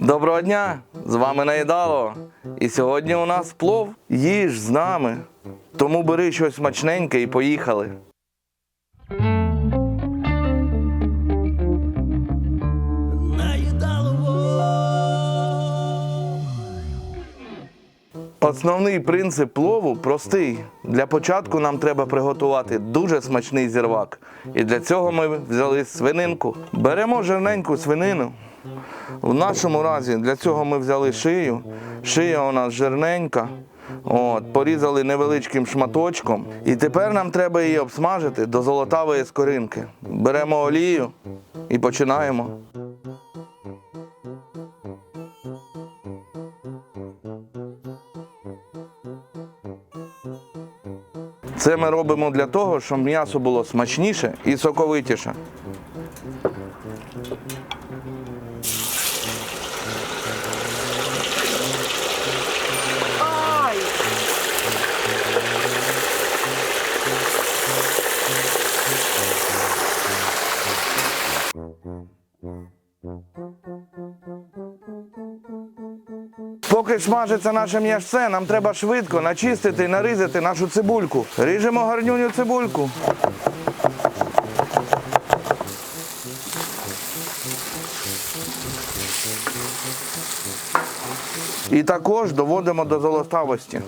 Доброго дня! З вами Наїдало. І сьогодні у нас плов. Їж з нами. Тому бери щось смачненьке і поїхали. Основний принцип плову простий. Для початку нам треба приготувати дуже смачний зірвак. І для цього ми взяли свининку. Беремо жирненьку свинину. В нашому разі для цього ми взяли шию. Шия у нас жирненька. От, порізали невеличким шматочком. І тепер нам треба її обсмажити до золотавої скоринки. Беремо олію і починаємо. Це ми робимо для того, щоб м'ясо було смачніше і соковитіше. Поки смажиться наше м'ясце, нам треба швидко начистити і нарізати нашу цибульку. Ріжемо гарнюню цибульку. І також доводимо до золотавості.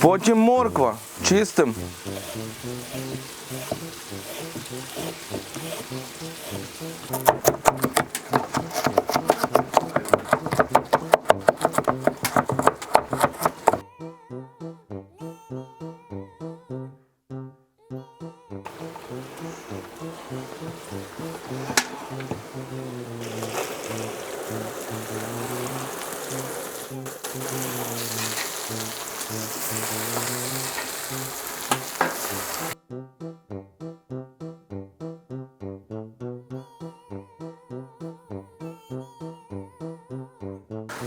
Потім морква чистим.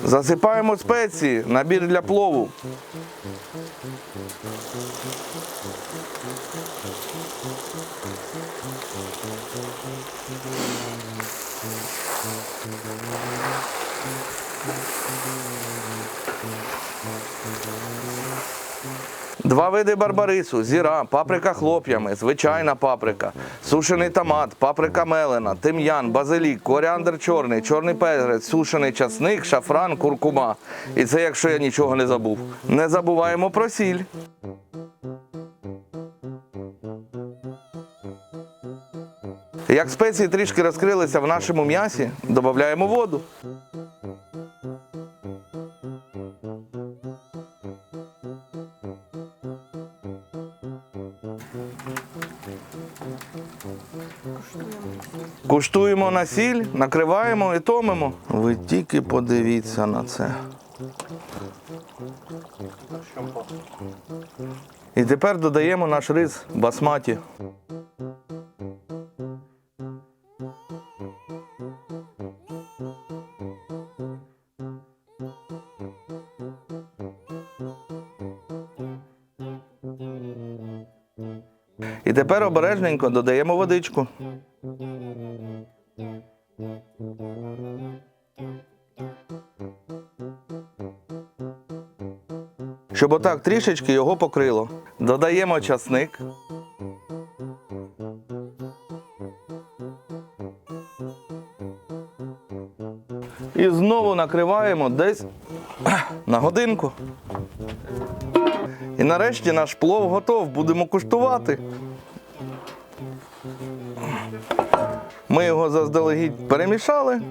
Засипаємо спеції, набір для плову. Два види барбарису, зіра, паприка хлоп'ями, звичайна паприка, сушений томат, паприка мелена, тим'ян, базилік, коріандр чорний, чорний перець, сушений часник, шафран, куркума. І це якщо я нічого не забув. Не забуваємо про сіль. Як спеції трішки розкрилися в нашому м'ясі, додаємо воду. Куштуємо на сіль, накриваємо і томимо. Ви тільки подивіться на це. І тепер додаємо наш рис басматі. І тепер обережненько додаємо водичку. Щоб отак трішечки його покрило. Додаємо часник. І знову накриваємо десь на годинку. І нарешті наш плов готов. Будемо куштувати. Ми його заздалегідь перемішали.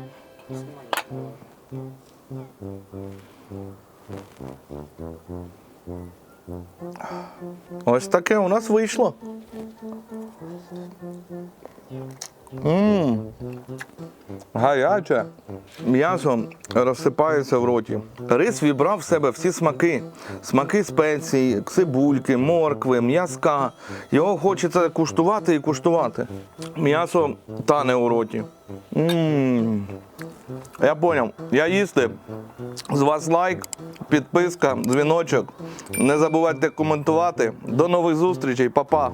Ось таке у нас вийшло. Мм. Гаряче. М'ясо розсипається в роті. Рис вібрав в себе всі смаки. Смаки спецій, цибульки, моркви, м'язка. Його хочеться куштувати і куштувати. М'ясо тане у роті. Мм. Я поняв. Я їсти. З вас лайк, підписка, дзвіночок. Не забувайте коментувати. До нових зустрічей, па-па.